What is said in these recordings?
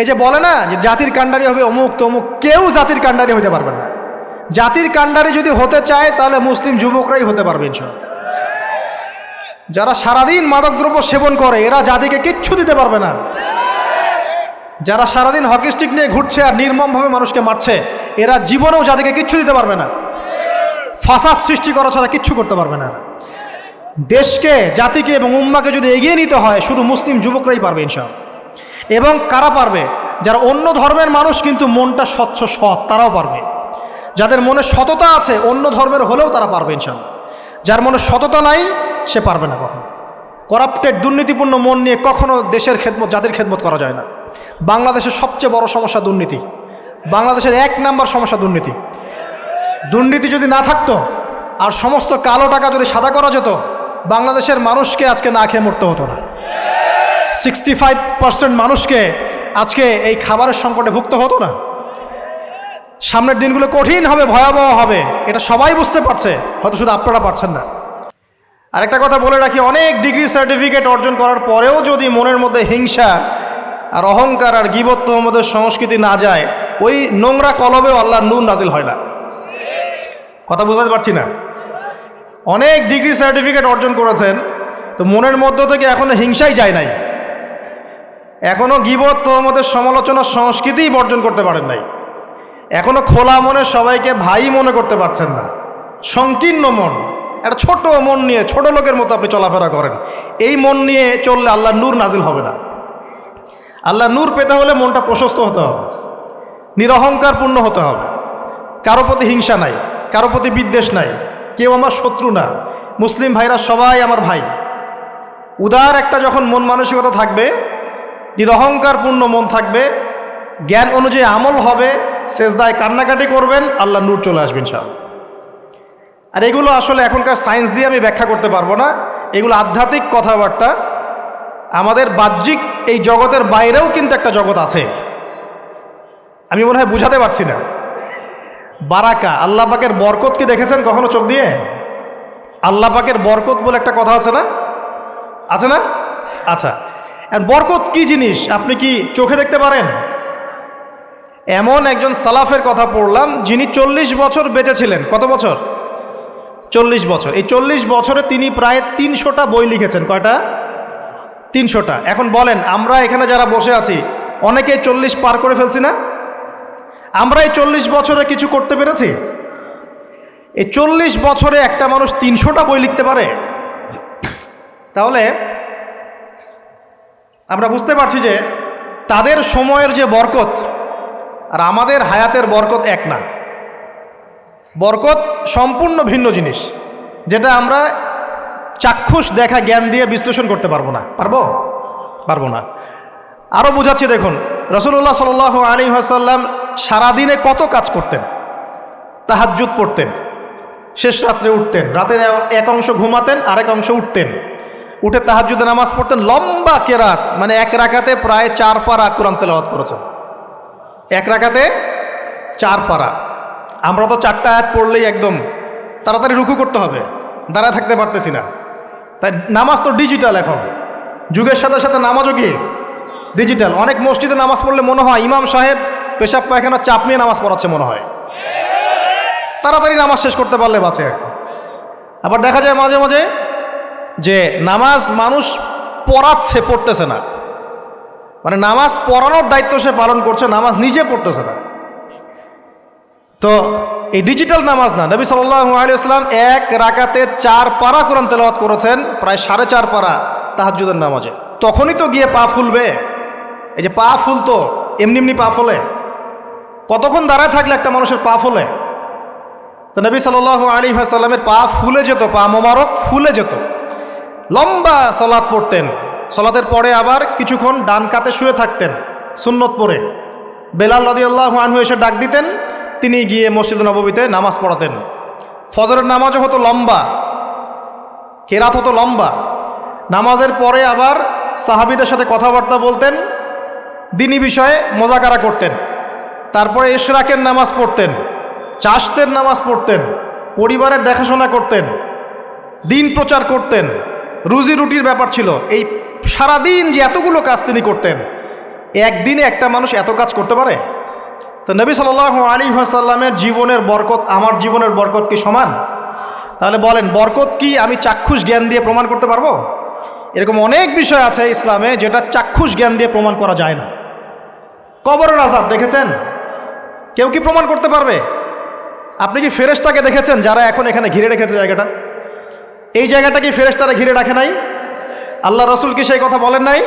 এই যে বলে না যে জাতির কাণ্ডারি হবে অমুক তমুক, কেউ জাতির কাণ্ডারি হতে পারবে না। জাতির কাণ্ডারি যদি হতে চায়, তাহলে মুসলিম যুবকরাই হতে পারবে ইনশাল্লাহ যারা সারাদিন মাদকদ্রব্য সেবন করে, এরা জাতিকে কিচ্ছু দিতে পারবে না। যারা সারাদিন হকি স্টিক নিয়ে ঘুরছে আর নির্মমভাবে মানুষকে মারছে, এরা জীবনেও জাতিকে কিচ্ছু দিতে পারবে না। ফাসাদ সৃষ্টি করা ছাড়া কিচ্ছু করতে পারবে না। দেশকে, জাতিকে এবং উম্মাকে যদি এগিয়ে নিতে হয়, শুধু মুসলিম যুবকরাই পারবে ইনশাল এবং কারা পারবে? যারা অন্য ধর্মের মানুষ কিন্তু মনটা স্বচ্ছ, সৎ, তারাও পারবে। যাদের মনে সততা আছে, অন্য ধর্মের হলেও তারা পারবে ইনশাল যার মনে সততা নাই, সে পারবে না কখনো। করাপ্টেড, দুর্নীতিপূর্ণ মন নিয়ে কখনো দেশের খেদমত, জাতির খেদমত করা যায় না। বাংলাদেশের সবচেয়ে বড় সমস্যা দুর্নীতি। বাংলাদেশের এক নাম্বার সমস্যা দুর্নীতি। দুর্নীতি যদি না থাকতো, আর সমস্ত কালো টাকা যদি সাদা করা যেত, বাংলাদেশের মানুষকে আজকে না খেয়ে মরতে হতো না। সিক্সটি ফাইভ পার্সেন্ট মানুষকে আজকে এই খাবারের সংকটে ভুক্ত হতো না। সামনের দিনগুলো কঠিন হবে, ভয়াবহ হবে। এটা সবাই বুঝতে পারছে, হয়তো শুধু আপনারা পারছেন না। আরেকটা কথা বলে রাখি, অনেক ডিগ্রি সার্টিফিকেট অর্জন করার পরেও যদি মনের মধ্যে হিংসা আর অহংকার আর গিবত্ব আমাদের সংস্কৃতি না যায়, ওই নোংরা কলবেও আল্লাহ নুন নাজিল হয় না। কথা বুঝাতে পারছি না। অনেক ডিগ্রি সার্টিফিকেট অর্জন করেছেন, তো মনের মধ্য থেকে এখনও হিংসাই যায় নাই। এখনও গিবত তোহমদের সমালোচনার সংস্কৃতিই বর্জন করতে পারেন নাই। এখনও খোলা মনে সবাইকে ভাই মনে করতে পারছেন না। সংকীর্ণ মন, একটা ছোট মন নিয়ে ছোট লোকের মতো আপনি চলাফেরা করেন। এই মন নিয়ে চললে আল্লাহ নূর নাজিল হবে না। আল্লাহ নূর পেতে হলে মনটা প্রশস্ত হতে হবে। নিরহংকারপূর্ণ হতে হবে। কারও প্রতি হিংসা নাই, কারও প্রতি বিদ্বেষ নাই, কেউ আমার শত্রু না। মুসলিম ভাইরা সবাই আমার ভাই। উদার একটা যখন মন মানসিকতা থাকবে নিরহংকারপূর্ণ মন থাকবে, জ্ঞান অনুযায়ী আমল হবে, সেজদায় কান্নাকাটি করবেন, আল্লাহ নূর চলে আসবেন সব আর এগুলো আসলে এখনকার সায়েন্স দিয়ে আমি ব্যাখ্যা করতে পারব না, এগুলো আধ্যাত্মিক কথাবার্তা। আমাদের বাহ্যিক এই জগতের বাইরেও কিন্তু একটা জগৎ আছে। আমি মনে হয় বুঝাতে পারছি না। বারাকা, আল্লাহ পাকের বরকত কি দেখেছেন কখনো চোখ দিয়ে? আল্লাহ পাকের বরকত বলে একটা কথা আছে না? আছে না? আচ্ছা আর বরকত কি জিনিস? আপনি কি চোখে দেখতে পারেন? এমন একজন সালাফের কথা পড়লাম, যিনি চল্লিশ বছর বেঁচে ছিলেন কত বছর? চল্লিশ বছর। এই চল্লিশ বছরে তিনি প্রায় তিনশোটা বই লিখেছেন। কয়টা? তিনশোটা। এখন বলেন, আমরা এখানে যারা বসে আছি, অনেকে চল্লিশ পার করে ফেলছি না? আমরা এই চল্লিশ বছরে কিছু করতে পেরেছি? এই চল্লিশ বছরে একটা মানুষ তিনশোটা বই লিখতে পারে? তাহলে আমরা বুঝতে পারছি যে তাদের সময়ের যে বরকত আর আমাদের হায়াতের বরকত এক না। বরকত সম্পূর্ণ ভিন্ন জিনিস, যেটা আমরা চাক্ষুষ দেখা জ্ঞান দিয়ে বিশ্লেষণ করতে পারব না। পারব? পারব না। আরও বোঝাচ্ছি দেখুন রসুল্লাহ সাল আলী আসাল্লাম সারাদিনে কত কাজ করতেন? তাহাজ্জুদ পড়তেন, শেষ রাত্রে উঠতেন, রাতের এক অংশ ঘুমাতেন, আরেক অংশ উঠতেন। উঠে তাহাজ্জুদে নামাজ পড়তেন, লম্বা কেরাত মানে এক রাকাতে প্রায় চার পারা কোরআন তেলাওয়াত করেছেন। এক রাকাতে চার পারা। আমরা তো চারটা আয়াত পড়লেই একদম তাড়াতাড়ি রুকু করতে হবে, দাঁড়ায় থাকতে পারতেছি না। তাই নামাজ তো ডিজিটাল এখন। যুগের সাথে সাথে নামাজও কি? ডিজিটাল। অনেক মসজিদে নামাজ পড়লে মনে হয় ইমাম সাহেব পেশাব পায়খানা চাপ নিয়ে নামাজ পড়াচ্ছে মনে হয়। তাড়াতাড়ি নামাজ শেষ করতে পারলে বাঁচে আবার দেখা যায় মাঝে মাঝে যে নামাজ মানুষ পড়াচ্ছে, পড়তেছে না। মানে নামাজ পড়ানোর দায়িত্ব সে পালন করছে, নামাজ নিজে পড়তেছে না। তো এই ডিজিটাল নামাজ না, নবী সাল্লাম এক রাকাতে চার পারা কোরআন তেলাওয়াত করেছেন, প্রায় সাড়ে চার পারা তাহাজুদের নামাজে। তখনই তো গিয়ে পা ফুলবে। এই যে পা ফুলতো, এমনি এমনি পা ফলে। কতক্ষণ দাঁড়ায় থাকলে একটা মানুষের পা ফলে? তো নবী সাল আলী সাল্লামের পা ফুলে যেত, পা মোবারক ফুলে যেত। লম্বা সলাৎ পড়তেন। সলাতের পরে আবার কিছুক্ষণ ডান কাতে শুয়ে থাকতেন সুন্নত পরে বেলাল রদি আল্লাহ আনহু এসে ডাক দিতেন, তিনি গিয়ে মসজিদ নবমীতে নামাজ পড়াতেন। ফজরের নামাজও হতো লম্বা, কেরাত হতো লম্বা। নামাজের পরে আবার সাহাবিদের সাথে কথাবার্তা বলতেন, দিনী বিষয়ে মজাকারা করতেন। তারপরে ইশরাকের নামাজ পড়তেন চাষতের নামাজ পড়তেন, পরিবারের দেখাশোনা করতেন, দিন প্রচার করতেন। রুজি রুটির ব্যাপার ছিল। এই সারাদিন যে এতগুলো কাজ তিনি করতেন, একদিনে একটা মানুষ এত কাজ করতে পারে? তো নবী সাল আলী সাল্লামের জীবনের বরকত, আমার জীবনের বরকত কি সমান? তাহলে বলেন, বরকত কি আমি চাক্ষুষ জ্ঞান দিয়ে প্রমাণ করতে পারব? এরকম অনেক বিষয় আছে ইসলামে যেটা চাক্ষুষ জ্ঞান দিয়ে প্রমাণ করা যায় না। কবরের আজাব দেখেছেন? কেউ কি প্রমাণ করতে পারবে? আপনি কি ফেরেশতাকে দেখেছেন যারা এখন এখানে ঘিরে রেখেছে জায়গাটা? এই জায়গাটা কি ফেরেশতারা ঘিরে রাখে নাই। আল্লাহ রসুল কি সেই কথা বলেন নাই?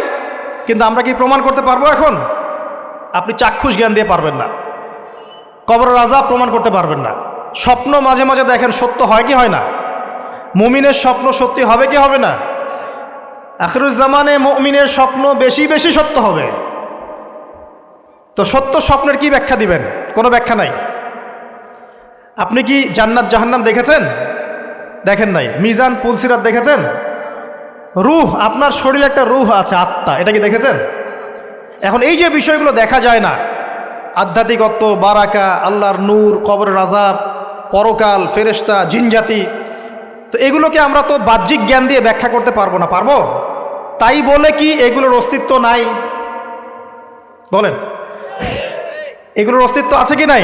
কিন্তু আমরা কি প্রমাণ করতে পারব এখন? আপনি চাক্ষুষ জ্ঞান দিয়ে পারবেন না। কবর রাজা প্রমাণ করতে পারবেন না। স্বপ্ন মাঝে মাঝে দেখেন সত্য হয় কি হয় না। মুমিনের স্বপ্ন সত্যি হবে কি হবে না? আখরুজ্জামানে মুমিনের স্বপ্ন বেশি বেশি সত্য হবে। তো সত্য স্বপ্নের কি ব্যাখ্যা দিবেন? কোনো ব্যাখ্যা নাই। আপনি কি জান্নাত জাহান্নাম দেখেছেন? দেখেন নাই। মিজান পুলসিরাত দেখেছেন? রুহ, আপনার শরীরে একটা রুহ আছে, আত্মা। এটা কি দেখেছেন? এখন এই যে বিষয়গুলো দেখা যায় না, আধ্যাত্মিকত্ব, বারাকা, আল্লাহর নূর, কবরের রাজাব পরকাল ফেরেস্তা জিনজাতি, তো এগুলোকে আমরা তো বাহ্যিক জ্ঞান দিয়ে ব্যাখ্যা করতে পারব না, পারব? তাই বলে কি এগুলোর অস্তিত্ব নাই? বলেন। এগুলোর অস্তিত্ব আছে কি নাই?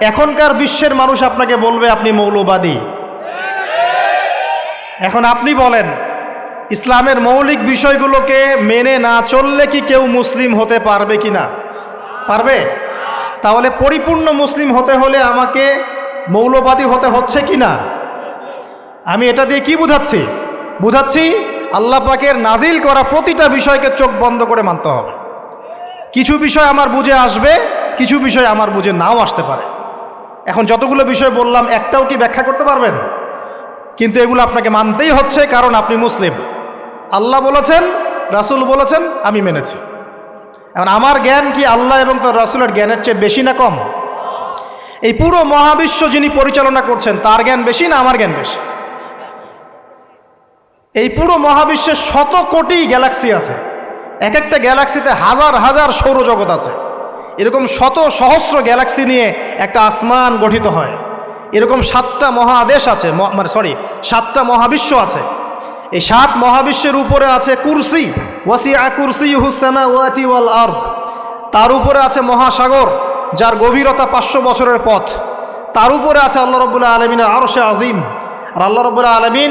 এখনকার বিশ্বের মানুষ আপনাকে বলবে আপনি মৌলবাদী। এখন আপনি বলেন, ইসলামের মৌলিক বিষয়গুলোকে মেনে না চললে কি কেউ মুসলিম হতে পারবে কি না? পারবে? তাহলে পরিপূর্ণ মুসলিম হতে হলে আমাকে মৌলবাদী হতে হচ্ছে কি না? আমি এটা দিয়ে কি বুঝাচ্ছি? বুঝাচ্ছি, আল্লাহ পাকের নাজিল করা প্রতিটা বিষয়কে চোখ বন্ধ করে মানতে হবে। কিছু বিষয় আমার বুঝে আসবে, কিছু বিষয় আমার বুঝে নাও আসতে পারে। এখন যতগুলো বিষয় বললাম, একটাও কি ব্যাখ্যা করতে পারবেন? কিন্তু এগুলো আপনাকে মানতেই হচ্ছে, কারণ আপনি মুসলিম। আল্লাহ বলেছেন, রাসুল বলেছেন, আমি মেনেছি। এখন আমার জ্ঞান কি আল্লাহ এবং তার রাসুলের জ্ঞানের চেয়ে বেশি না কম? এই পুরো মহাবিশ্ব যিনি পরিচালনা করছেন, তার জ্ঞান বেশি না আমার জ্ঞান বেশি? এই পুরো মহাবিশ্বের শত কোটি গ্যালাক্সি আছে। এক একটা গ্যালাক্সিতে হাজার হাজার সৌরজগৎ আছে। এরকম শত সহস্র গ্যালাক্সি নিয়ে একটা আসমান গঠিত হয়। এরকম সাতটা মহাদেশ আছে মানে সরি সাতটা মহাবিশ্ব আছে। এই সাত মহাবিশ্বের উপরে আছে কুরসি ওয়াসি কুরসি হুসামা ওয়াতি ওয়াল আর্থ তার উপরে আছে মহাসাগর, যার গভীরতা পাঁচশো বছরের পথ। তার উপরে আছে আল্লাহ রবুল্লাহ আলমিনের আরশে আজিম। আর আল্লাহ রবুল্লাহ আলমিন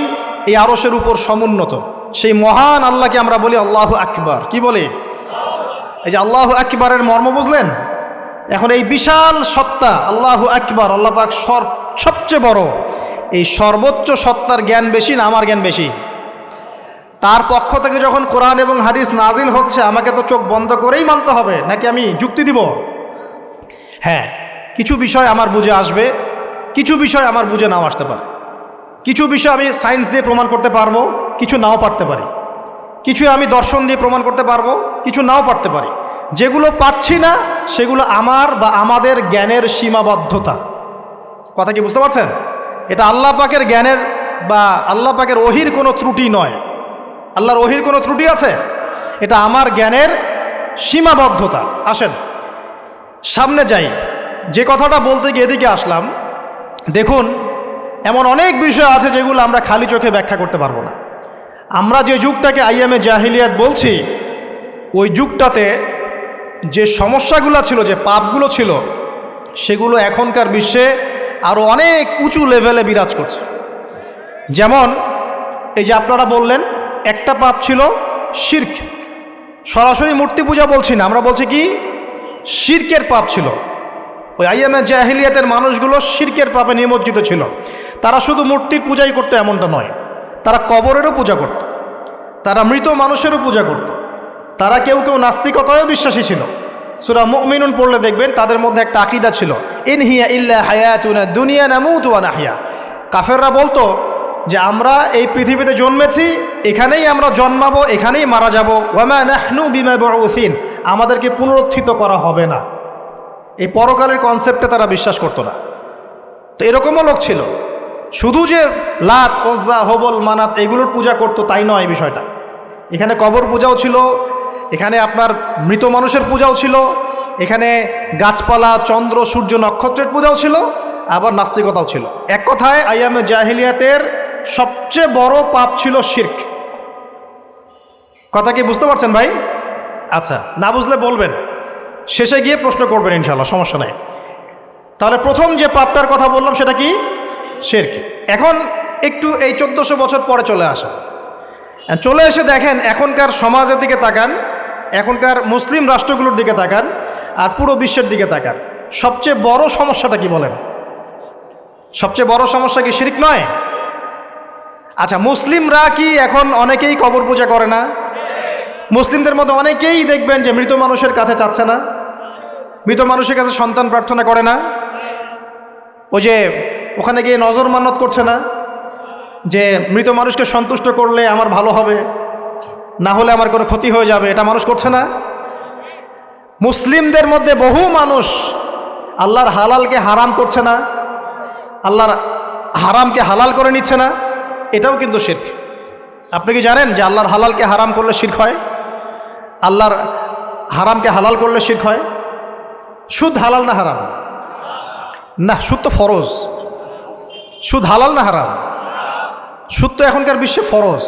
এই আরশের উপর সমুন্নত। সেই মহান আল্লাহকে আমরা বলি আল্লাহ আকবার। কি বলি? এই যে আল্লাহ আকবরের মর্ম বুঝলেন? এখন এই বিশাল সত্তা, আল্লাহ আকবর, আল্লাহ পাক সর- সবচেয়ে বড়। এই সর্বোচ্চ সত্তার জ্ঞান বেশি না আমার জ্ঞান বেশি? তার পক্ষ থেকে যখন কোরআন এবং হাদিস নাজিল হচ্ছে, আমাকে তো চোখ বন্ধ করেই মানতে হবে, নাকি আমি যুক্তি দিব? হ্যাঁ কিছু বিষয় আমার বুঝে আসবে, কিছু বিষয় আমার বুঝে নাও আসতে পারে। কিছু বিষয় আমি সায়েন্স দিয়ে প্রমাণ করতে পারব, কিছু নাও পারতে পারি। কিছু আমি দর্শন দিয়ে প্রমাণ করতে পারব, কিছু নাও পারতে পারি। যেগুলো পাচ্ছি না, সেগুলো আমার বা আমাদের জ্ঞানের সীমাবদ্ধতা। কথা কি বুঝতে পারছেন? এটা আল্লাহ পাকের জ্ঞানের বা আল্লাহ পাকের ওহির কোনো ত্রুটি নয়। আল্লাহর ওহির কোনো ত্রুটি আছে? এটা আমার জ্ঞানের সীমাবদ্ধতা। আসেন, সামনে যাই। যে কথাটা বলতে গিয়ে এদিকে আসলাম, দেখুন, এমন অনেক বিষয় আছে যেগুলো আমরা খালি চোখে ব্যাখ্যা করতে পারব না। আমরা যে যুগটাকে আইএমএ জাহিলিয়াত বলছি, ওই যুগটাতে যে সমস্যাগুলো ছিল, যে পাপগুলো ছিল, সেগুলো এখনকার বিশ্বে আরও অনেক উঁচু লেভেলে বিরাজ করছে। যেমন, এই যে আপনারা বললেন, একটা পাপ ছিল শির্ক। সরাসরি মূর্তি পূজা বলছি না, আমরা বলছি কি? শির্কের পাপ ছিল। ওই আইএমএ জাহিলিয়াতের মানুষগুলো শির্কের পাপে নিমজ্জিত ছিল। তারা শুধু মূর্তির পূজাই করতে এমনটা নয়। তারা কবরেরও পূজা করত। তারা মৃত মানুষেরও পূজা করত। তারা কেউ কেউ নাস্তিকতায়ও বিশ্বাসী ছিল। সুরা মুমিনুন পড়লে দেখবেন তাদের মধ্যে একটা আকিদা ছিল। ইন হিয়া ইল্লা হায়াতুনা দুনিয়া নামুতু ওয়া নাহিয়া কাফেররা বলতো যে, আমরা এই পৃথিবীতে জন্মেছি, এখানেই আমরা জন্মাবো, এখানেই মারা যাব। ওয়ামা নাহনু বিমা বউসিন। আমাদেরকে পুনরুত্থিত করা হবে না। এই পরকালের কনসেপ্টে তারা বিশ্বাস করতো না। তো এরকমও লোক ছিল। শুধু যে লাত, ওজ্জা, হবল, মানাত এগুলোর পূজা করতো, তাই নয় এই বিষয়টা। এখানে কবর পূজাও ছিল, এখানে আপনার মৃত মানুষের পূজাও ছিল, এখানে গাছপালা, চন্দ্র, সূর্য, নক্ষত্রের পূজাও ছিল, আবার নাস্তিকতাও ছিল। এক কথায়, আইয়ামে জাহিলিয়াতের সবচেয়ে বড় পাপ ছিল শির্ক। কথা কি বুঝতে পারছেন ভাই? আচ্ছা না বুঝলে বলবেন। শেষে গিয়ে প্রশ্ন করবেন ইনশাল্লাহ সমস্যা নাই। তাহলে প্রথম যে পাপটার কথা বললাম সেটা কি? শেরক। এখন একটু এই চোদ্দোশো বছর পরে চলে আসা। চলে এসে দেখেন এখনকার সমাজের দিকে তাকান, এখনকার মুসলিম রাষ্ট্রগুলোর দিকে তাকান, আর পুরো বিশ্বের দিকে তাকান। সবচেয়ে বড় সমস্যাটা কি বলেন? সবচেয়ে বড় সমস্যা কি শিরিক নয়? আচ্ছা মুসলিমরা কি এখন অনেকেই কবর পূজা করে না? মুসলিমদের মধ্যে অনেকেই দেখবেন যে মৃত মানুষের কাছে চাচ্ছে না, মৃত মানুষের কাছে সন্তান প্রার্থনা করে না। ওই যে ওখানে গিয়ে নজর মান্নত করছে না যে মৃত মানুষকে সন্তুষ্ট করলে আমার ভালো হবে, না হলে আমার কোনো ক্ষতি হয়ে যাবে, এটা মানুষ করছে না। মুসলিমদের মধ্যে বহু মানুষ আল্লাহর হালালকে হারাম করছে না, আল্লাহর হারামকে হালাল করে নিচ্ছে না, এটাও কিন্তু শির্ক। আপনি কি জানেন যে আল্লাহর হালালকে হারাম করলে শির্ক হয়? আল্লাহর হারামকে হালাল করলে শির্ক হয়? সুদ হালাল না হারাম? না, সুদ তো ফরজ। সুদ হালাল না হারাম? সুদ তো এখনকার বিশ্বে ফরজ।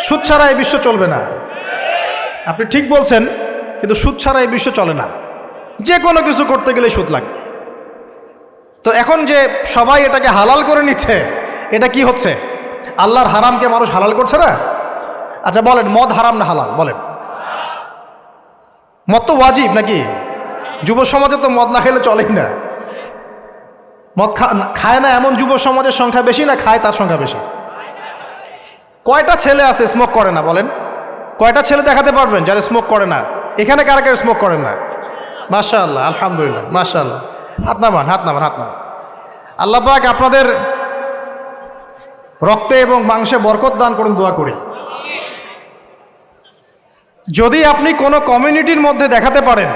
সুদ ছাড়া এই বিশ্ব চলবে না। আপনি ঠিক বলছেন, কিন্তু সুদ ছাড়া এই বিশ্ব চলে না। যে কোনো কিছু করতে গেলে সুদ লাগবে। তো এখন যে সবাই এটাকে হালাল করে নিচ্ছে, এটা কি হচ্ছে? আল্লাহর হারামকে মানুষ হালাল করছে না? আচ্ছা বলেন, মদ হারাম না হালাল? বলেন। মদ তো ওয়াজিব নাকি? যুব সমাজে তো মদ না খেলে চলেই না। মদ খায় না এমন যুব সমাজের সংখ্যা বেশি না খায় তার সংখ্যা বেশি। কয়টা ছেলে আছে স্মোক করে না, বলেন? কয়টা ছেলে দেখাতে পারবেন যারা স্মোক করে না? এখানে কারা কারা স্মোক করেন না? মাশা আল্লাহ আলহামদুলিল্লাহ মাশা আল্লাহ হাত নামান হাত নামান হাত নামান। আল্লাহ পাক আপনাদের রক্তে এবং মাংসে বরকত দান করুন, দোয়া করি। যদি আপনি কোনো কমিউনিটির মধ্যে দেখাতে পারেন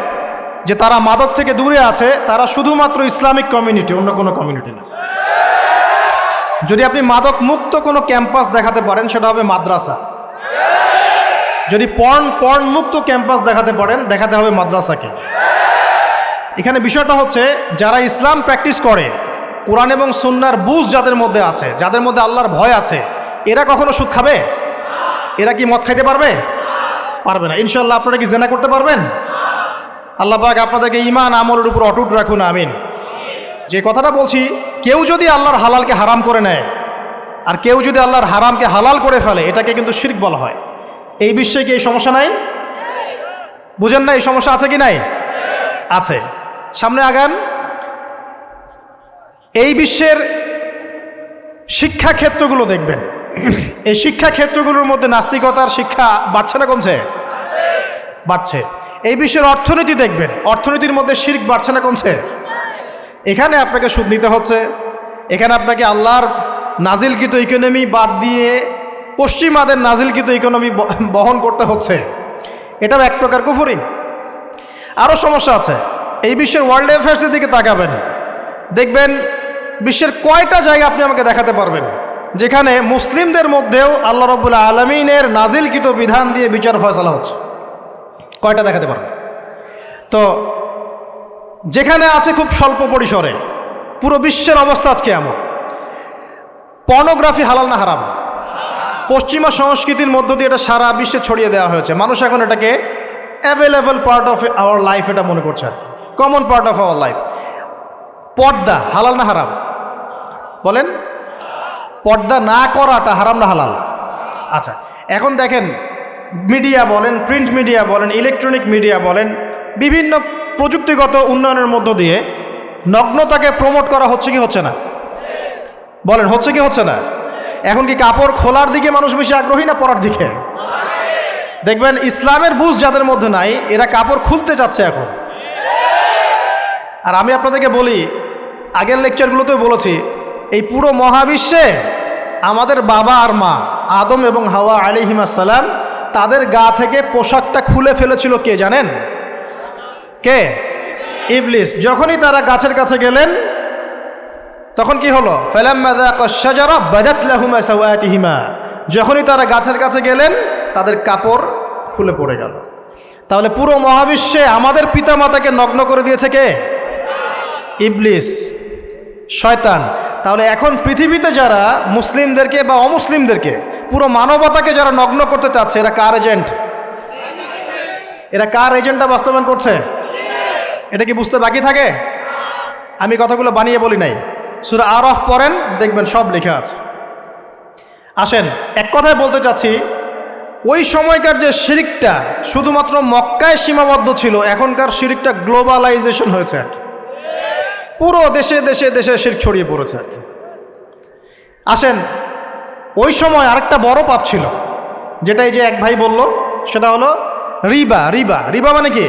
যে তারা মাদক থেকে দূরে আছে, তারা শুধুমাত্র ইসলামিক কমিউনিটি অন্য কোনো কমিউনিটি না। যদি আপনি মাদক মুক্ত কোনো ক্যাম্পাস দেখাতে পারেন, সেটা হবে মাদ্রাসা। যদি পর্ন পর্ন মুক্ত ক্যাম্পাস দেখাতে পারেন, দেখাতে হবে মাদ্রাসাকে। এখানে বিষয়টা হচ্ছে, যারা ইসলাম প্র্যাকটিস করে, কোরআন এবং সুন্নার বুঝ যাদের মধ্যে আছে, যাদের মধ্যে আল্লাহর ভয় আছে, এরা কখনো সুদ খাবে? এরা কি মদ খাইতে পারবে? পারবে না। ইনশাল্লাহ আপনারা কি জেনা করতে পারবেন? আল্লাহ পাক আপনাদেরকে ইমান আমলের উপর অটুট রাখুন, আমিন। যে কথাটা বলছি, কেউ যদি আল্লাহর হালালকে হারাম করে নেয়, আর কেউ যদি আল্লাহর হারামকে হালাল করে ফেলে, এটাকে কিন্তু শিরক বলা হয়। এই বিশ্বে কি এই সমস্যা নাই? বুঝেন না এই সমস্যা আছে কি নাই? আছে। সামনে আগান। এই বিশ্বের শিক্ষা ক্ষেত্রগুলো দেখবেন। এই শিক্ষা ক্ষেত্রগুলোর মধ্যে নাস্তিকতার শিক্ষা বাড়ছে না কমছে? বাড়ছে। এই বিশ্বের অর্থনীতি দেখবেন। অর্থনীতির মধ্যে শির্ক বাড়ছে না কমছে? এখানে আপনাকে সুদ নিতে হচ্ছে। এখানে আপনাকে আল্লাহর নাজিলকৃত ইকোনমি বাদ দিয়ে পশ্চিমাদের নাজিলকৃত ইকোনমি বহন করতে হচ্ছে। এটাও এক প্রকার কুফুরি। আরও সমস্যা আছে। এই বিশ্বের ওয়ার্ল্ড অ্যাফেয়ার্সের দিকে তাকাবেন। দেখবেন বিশ্বের কয়টা জায়গা আপনি আমাকে দেখাতে পারবেন, যেখানে মুসলিমদের মধ্যেও আল্লাহ রবুল্লা আলমিনের নাজিলকৃত বিধান দিয়ে বিচার ফয়সলা হচ্ছে। কয়টা দেখাতে পারবেন তো, যেখানে আছে খুব স্বল্প পরিসরে, পুরো বিশ্বের অবস্থা আজকে এমন। পর্নোগ্রাফি হালাল না হারাম? পশ্চিমা সংস্কৃতির মধ্য দিয়ে এটা সারা বিশ্বে ছড়িয়ে দেওয়া হয়েছে। মানুষ এখন এটাকে available part of our life এটা মনে করছে common part of our life পর্দা হালাল না হারাম? বলেন? পর্দা না করাটা হারাম না হালাল? আচ্ছা এখন দেখেন মিডিয়া বলেন প্রিন্ট মিডিয়া বলেন ইলেকট্রনিক মিডিয়া বলেন, বিভিন্ন প্রযুক্তিগত উন্নয়নের মধ্য দিয়ে নগ্নতাকে প্রমোট করা হচ্ছে কি হচ্ছে না? বলেন, হচ্ছে কি হচ্ছে না? এখন কি কাপড় খোলার দিকে মানুষ বেশি আগ্রহী না পরার দিকে? দেখবেন, ইসলামের বুঝ যাদের মধ্যে নাই, এরা কাপড় খুলতে চাচ্ছে এখন। আর আমি আপনাদেরকে বলি, আগের লেকচারগুলোতেও বলেছি, এই পুরো মহাবিশ্বে আমাদের বাবা আর মা, আদম এবং হাওয়া আলিহিমা সালাম তাদের গা থেকে পোশাকটা খুলে ফেলেছিল কে জানেন? কে? ইবলিস। যখনই তারা গাছের কাছে গেলেন, তখন কি হলো? যখনই তারা গাছের কাছে গেলেন, তাদের কাপড় খুলে পড়ে গেল। তাহলে পুরো মহাবিশ্বে আমাদের পিতামাতাকে নগ্ন করে দিয়েছে কে? ইবলিস। শয়তান। তাহলে এখন পৃথিবীতে যারা মুসলিমদেরকে বা অমুসলিমদেরকে পুরো মানবতাকে যারা নগ্ন করতে চাচ্ছে, এরা কার এজেন্ট এরা কার এজেন্টটা বাস্তবায়ন করছে? এটা কি বুঝতে বাকি থাকে? আমি কথাগুলো বানিয়ে বলি নাই। সুরা আর অফ পড়েন, দেখবেন সব লেখা আছে। আসেন, এক কথায় বলতে চাচ্ছি, ওই সময়কার যে শিরিকটা শুধুমাত্র মক্কায় সীমাবদ্ধ ছিল, এখনকার শিরিকটা গ্লোবালাইজেশন হয়েছে পুরো দেশে দেশে দেশে শির ছড়িয়ে পড়েছে আসেন ওই সময় আরেকটা বড় পাপ ছিল, যেটা এই যে এক ভাই বলল, সেটা হলো রিবা রিবা। রিবা মানে কি?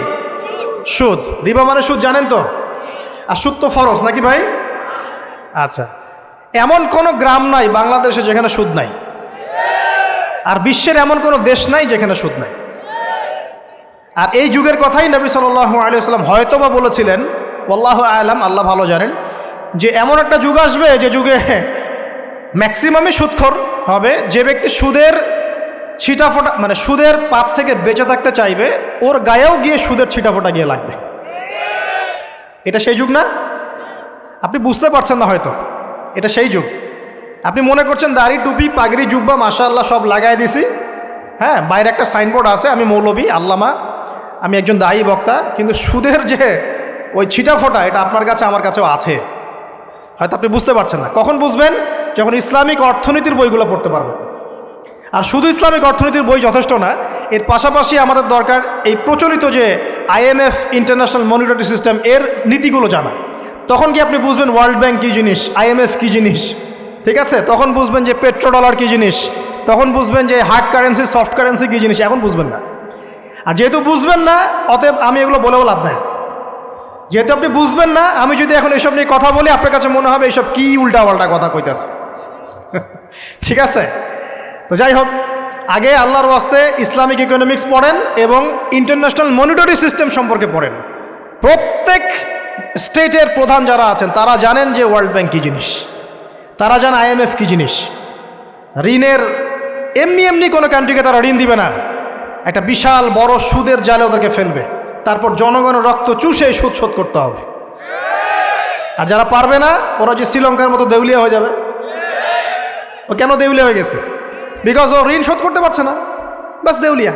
সুদ। রিবা মানে সুদ, জানেন তো? আর সুদ তো ফরজ, নাকি ভাই? আচ্ছা। এমন কোনো গ্রাম নাই বাংলাদেশে যেখানে সুদ নাই। আর বিশ্বের এমন কোনো দেশ নাই যেখানে সুদ নাই। আর এই যুগের কথাই নবী সাল্লাহ আলিয়াল্লাম হয়তো বা বলেছিলেন আল্লাহ আলাম, আল্লাহ ভালো জানেন, যে এমন একটা যুগ আসবে যে যুগে ম্যাক্সিমামই সুদখোর হবে, যে ব্যক্তি সুদের ছিটাফোটা মানে সুদের পাপ থেকে বেঁচে থাকতে চাইবে, ওর গায়েও গিয়ে সুদের ছিটাফোটা গিয়ে লাগবে। এটা সেই যুগ না? আপনি বুঝতে পারছেন না হয়তো। এটা সেই যুগ। আপনি মনে করছেন দাড়ি, টুপি, পাগড়ি, জুব্বা মাশা আল্লাহ সব লাগাই দিছি। হ্যাঁ বাইরে একটা সাইনবোর্ড আছে, আমি মৌলবী, আল্লামা, আমি একজন দায়ী বক্তা, কিন্তু সুদের যে ওই ছিটাফোটা, এটা আপনার কাছে, আমার কাছেও আছে। হয়তো আপনি বুঝতে পারছেন না। কখন বুঝবেন? যখন ইসলামিক অর্থনীতির বইগুলো পড়তে পারবেন আর শুধু ইসলামিক অর্থনীতির বই যথেষ্ট না, এর পাশাপাশি আমাদের দরকার এই প্রচলিত যে আইএমএফ ইন্টারন্যাশনাল মনিটরি সিস্টেম, এর নীতিগুলো জানা। তখন কি আপনি বুঝবেন ওয়ার্ল্ড ব্যাংক কী জিনিস আইএমএফ কী জিনিস? ঠিক আছে? তখন বুঝবেন যে পেট্রো ডলার কী জিনিস, তখন বুঝবেন যে হার্ড কারেন্সি, সফট কারেন্সি কী জিনিস, এখন বুঝবেন না। আর যেহেতু বুঝবেন না, অতএব আমি এগুলো বলেও লাভ নাই। যেহেতু আপনি বুঝবেন না, আমি যদি এখন এসব নিয়ে কথা বলি, আপনার কাছে মনে হবে এইসব কী উল্টাপাল্টা কথা কইতেছে। ঠিক আছে? তো যাই হোক, আগে আল্লাহর ওয়াস্তে ইসলামিক ইকোনমিক্স পড়েন এবং ইন্টারন্যাশনাল মনিটরি সিস্টেম সম্পর্কে পড়েন। প্রত্যেক স্টেটের প্রধান যারা আছেন, তারা জানেন যে ওয়ার্ল্ড ব্যাংক কী জিনিস। তারা জানে আইএমএফ কী জিনিস। ঋণের এমনি এমনি কোনো কান্ট্রিকে তারা ঋণ দিবে না। একটা বিশাল বড় সুদের জালে ওদেরকে ফেলবে। তারপর জনগণের রক্ত চুষে সুদ শোধ করতে হবে। আর যারা পারবে না, ওরা যে শ্রীলঙ্কার মতো দেউলিয়া হয়ে যাবে। ও কেন দেউলিয়া হয়ে গেছে? বিকজ ও ঋণ শোধ করতে পারছে না। বাস দেউলিয়া।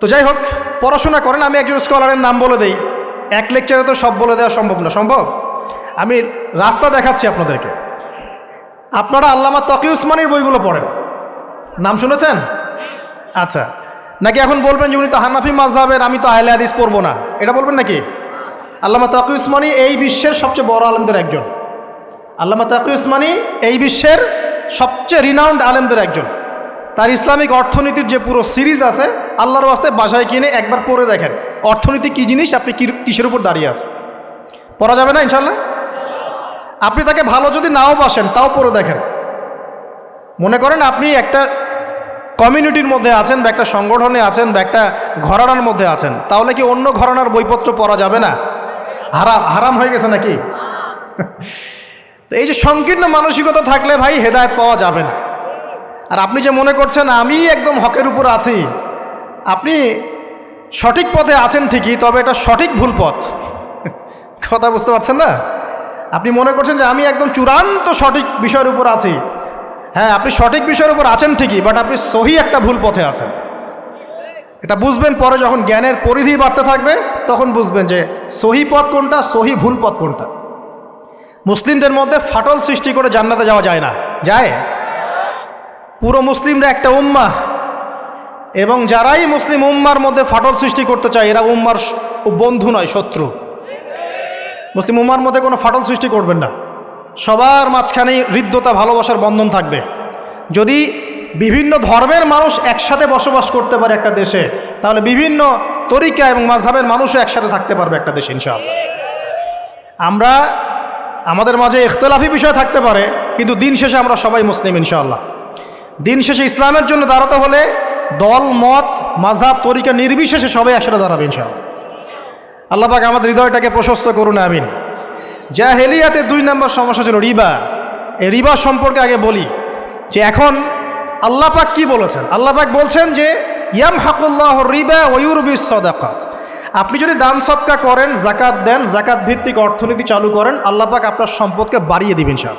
তো যাই হোক, পড়াশোনা করেন, আমি একজন স্কলারের নাম বলে দেই। এক লেকচারে তো সব বলে দেওয়া সম্ভব না, সম্ভব? আমি রাস্তা দেখাচ্ছি আপনাদেরকে। আপনারা আল্লামা তকি উসমানির বইগুলো পড়েন। নাম শুনেছেন? আচ্ছা। নাকি এখন বলবেন যে উনি তো হানাফি মাজহাবের আমি তো আহলে হাদিস পড়ব না? এটা বলবেন নাকি? আল্লামা তকি উসমানি এই বিশ্বের সবচেয়ে বড় আলমদের একজন। আল্লামা তাকি উসমানি এই বিশ্বের সবচেয়ে রিনাউন্ড আলেমদের একজন। তার ইসলামিক অর্থনীতির যে পুরো সিরিজ আছে, আল্লাহর ওয়াস্তে বাসায় কিনে একবার পড়ে দেখেন। অর্থনীতি কী জিনিস? আপনি কিসের উপর দাঁড়িয়ে আছে পড়া যাবে না ইনশাল্লাহ আপনি তাকে ভালো যদি নাও বাসেন, তাও পড়ে দেখেন। মনে করেন আপনি একটা কমিউনিটির মধ্যে আছেন বা একটা সংগঠনে আছেন বা একটা ঘরানার মধ্যে আছেন, তাহলে কি অন্য ঘরানার বইপত্র পড়া যাবে না? হারাম হারাম হয়ে গেছে নাকি? তো এই যে সংকীর্ণ মানসিকতা থাকলে ভাই হেদায়ত পাওয়া যাবে না। আর আপনি যে মনে করছেন, আমি একদম হকের উপর আছি, আপনি সঠিক পথে আছেন ঠিকই, তবে এটা সঠিক ভুল পথ। কথা বুঝতে পারছেন না? আপনি মনে করছেন যে আমি একদম চূড়ান্ত সঠিক বিষয়ের উপর আছি। হ্যাঁ আপনি সঠিক বিষয়ের উপর আছেন ঠিকই বাট আপনি সহি একটা ভুল পথে আছেন। এটা বুঝবেন পরে যখন জ্ঞানের পরিধি বাড়তে থাকবে, তখন বুঝবেন যে সহি পথ কোনটা, সহি ভুল পথ কোনটা। মুসলিমদের মধ্যে ফাটল সৃষ্টি করে জান্নাতে যাওয়া যায় না। যায়? পুরো মুসলিমরা একটা উম্মা এবং যারাই মুসলিম উম্মার মধ্যে ফাটল সৃষ্টি করতে চায়, এরা উম্মার বন্ধু নয়, শত্রু। মুসলিম উম্মার মধ্যে কোনো ফাটল সৃষ্টি করবেন না। সবার মাঝখানেই হৃদ্যতা, ভালোবাসার বন্ধন থাকবে। যদি বিভিন্ন ধর্মের মানুষ একসাথে বসবাস করতে পারে একটা দেশে, তাহলে বিভিন্ন তরিকা এবং মাঝহাবের মানুষও একসাথে থাকতে পারবে একটা দেশে, ইনশাআল্লাহ। আমরা আমাদের মাঝে ইখতলাফি বিষয় থাকতে পারে, কিন্তু দিন শেষে আমরা সবাই মুসলিম ইনশাআল্লাহ। দিন শেষে ইসলামের জন্য দাঁড়াতে হলে দল, মত মাঝহাব তরিকা নির্বিশেষে সবাই একসাথে দাঁড়াবে ইনশাআল্লাহ। আল্লাহ পাক আমাদের হৃদয়টাকে প্রশস্ত করুন, আমিন। জাহেলিয়াতে দুই নম্বর সমস্যা ছিল রিবা। এই রিবা সম্পর্কে আগে বলি যে এখন আল্লাহ পাক কি বলেছেন? আল্লাহ পাক বলছেন যে ইয়াম হাকুল্লাহ রিবা ওয়ুরবিস সদাকাত। আপনি যদি দান সৎকা করেন জাকাত দেন জাকাত ভিত্তিক অর্থনীতি চালু করেন, আল্লাহ পাক আপনার সম্পদকে বাড়িয়ে দিবেন সব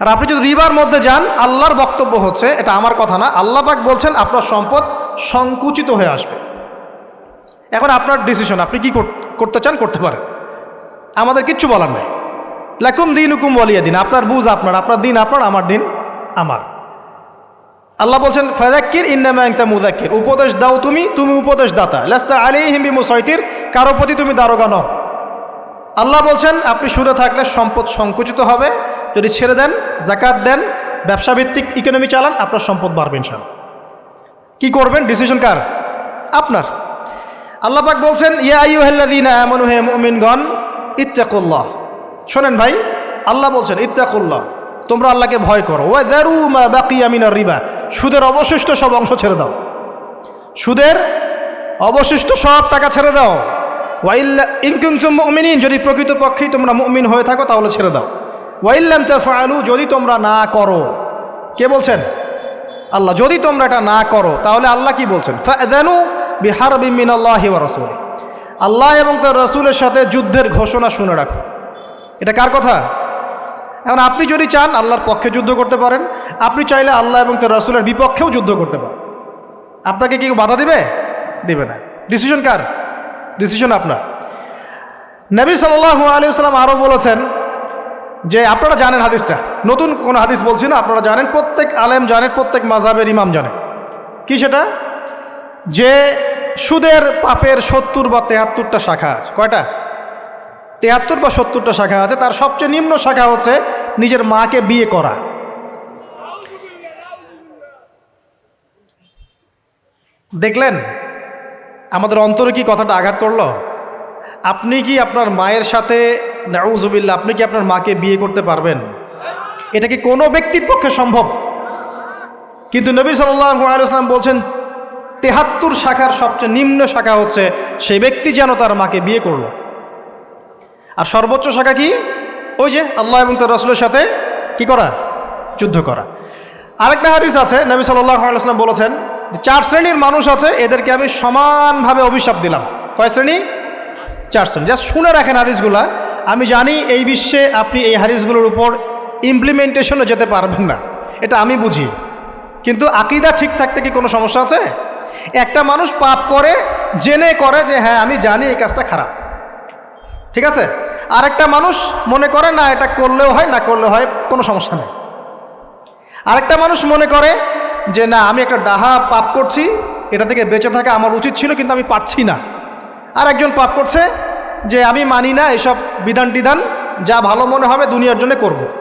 আর আপনি যদি রিবার মধ্যে যান, আল্লাহর বক্তব্য হচ্ছে, এটা আমার কথা না, আল্লাহ পাক বলছেন আপনার সম্পদ সংকুচিত হয়ে আসবে। এখন আপনার ডিসিশন আপনি কি করতে চান, করতে পারেন। আমাদের কিচ্ছু বলার নেই। লাকুম দিন হুকুম বলিয়ে দিন, আপনার বুঝ আপনার আপনার দিন আপনার, আমার দিন আমার। আল্লাহ বলছেন ফাজাক্কির ইন্নামা একটা মুজাক্কির উপদেশ দাও তুমি তুমি উপদেশ দাতা লাস্তা আলী হিম্বি মুসাইটির কারও প্রতি তুমি দারোগা নও। আল্লাহ বলছেন, আপনি সুদে থাকলে সম্পদ সংকুচিত হবে। যদি ছেড়ে দেন জাকাত দেন ব্যবসা ভিত্তিক ইকোনমি চালান, আপনার সম্পদ বাড়বে ইনশাল্লাহ কি করবেন? ডিসিশন কার? আপনার। আল্লাহ পাক বলছেন, ইয়া আইয়ুহাল্লাযীনা আমানু, হে মুমিনগণ, ইত্তাকুল্লাহ। শোনেন ভাই, আল্লাহ বলছেন, ইত্তাকুল্লাহ। তোমরা আল্লাহকে ভয় করো। ওয়া যারু মা বাকিয়া মিনার রিবা। সুদের অবশিষ্ট সব অংশ ছেড়ে দাও। সুদের অবশিষ্ট সব টাকা ছেড়ে দাও। ওয়াইল্লা ইনকুমতুম মুমিনিন, যদি প্রকৃতপক্ষেই তোমরা মুমিন হয়ে থাকো, তাহলে ছেড়ে দাও। ওয়াইল্লাম তাফআলু, যদি তোমরা না করো। কে বলছেন? আল্লাহ, যদি তোমরা এটা না করো, তাহলে আল্লাহ কি বলছেন? ফাদানু বিহারবিন মিনাল্লাহি ওয়া রাসূলি আল্লাহ এবং তার রাসূলের সাথে যুদ্ধের ঘোষণা শুনে রাখো। এটা কার কথা? এখন আপনি যদি চান আল্লাহর পক্ষে যুদ্ধ করতে পারেন, আপনি চাইলে আল্লাহ এবং তার রাসূলের বিপক্ষেও যুদ্ধ করতে পারেন। আপনাকে কি কেউ বাধা দিবে? দিবে না। ডিসিশন কার? ডিসিশন আপনার। নবী সাল্লাল্লাহু আলাইহি সাল্লাম আরও বলেছেন যে, আপনারা জানেন হাদিসটা। নতুন কোনো হাদিস বলছি না, আপনারা জানেন। প্রত্যেক আলেম জানেন প্রত্যেক মাজাবের ইমাম জানেন কি সেটা? যে সুদের পাপের সত্তর বা তেহাত্তরটা শাখা আছে। কয়টা? তেহাত্তর বা সত্তরটা শাখা আছে, তার সবচেয়ে নিম্ন শাখা হচ্ছে নিজের মাকে বিয়ে করা। দেখলেন, আমাদের অন্তরে কি কথাটা আঘাত করল? আপনি কি আপনার মায়ের সাথে নাউজুবিল্লা আপনি কি আপনার মাকে বিয়ে করতে পারবেন? এটা কি কোনো ব্যক্তির পক্ষে সম্ভব? কিন্তু নবী সাল্লাম বলছেন, তেহাত্তর শাখার সবচেয়ে নিম্ন শাখা হচ্ছে সেই ব্যক্তি যেন তার মাকে বিয়ে করল। আর সর্বোচ্চ শাখা কি? ওই যে আল্লাহ এবং তার রসুলের সাথে কি করা? যুদ্ধ করা। আরেকটা হাদিস আছে, নবী সাল্লাম বলেছেন যে চার শ্রেণির মানুষ আছে, এদেরকে আমি সমানভাবে অভিশাপ দিলাম। কয় শ্রেণি? চার শ্রেণি। জাস্ট শুনে রাখেন হাদিসগুলা। আমি জানি এই বিশ্বে আপনি এই হাদিসগুলোর উপর ইমপ্লিমেন্টেশনে যেতে পারবেন না। এটা আমি বুঝি। কিন্তু আকিদা ঠিক থাকতে কি কোনো সমস্যা আছে? একটা মানুষ পাপ করে, জেনে করে যে হ্যাঁ আমি জানি এই কাজটা খারাপ। ঠিক আছে? আরেকটা মানুষ মনে করে, না, এটা করলেও হয়, না করলে হয়, কোনো সমস্যা নেই আরেকটা মানুষ মনে করে যে, না, আমি একটা ডাহা পাপ করছি, এটা থেকে বেঁচে থাকা আমার উচিত ছিল, কিন্তু আমি পারছি না আর একজন পাপ করছে যে, আমি মানি না, এসব বিধান টিধান যা ভালো মনে হবে, দুনিয়ার জন্য করব।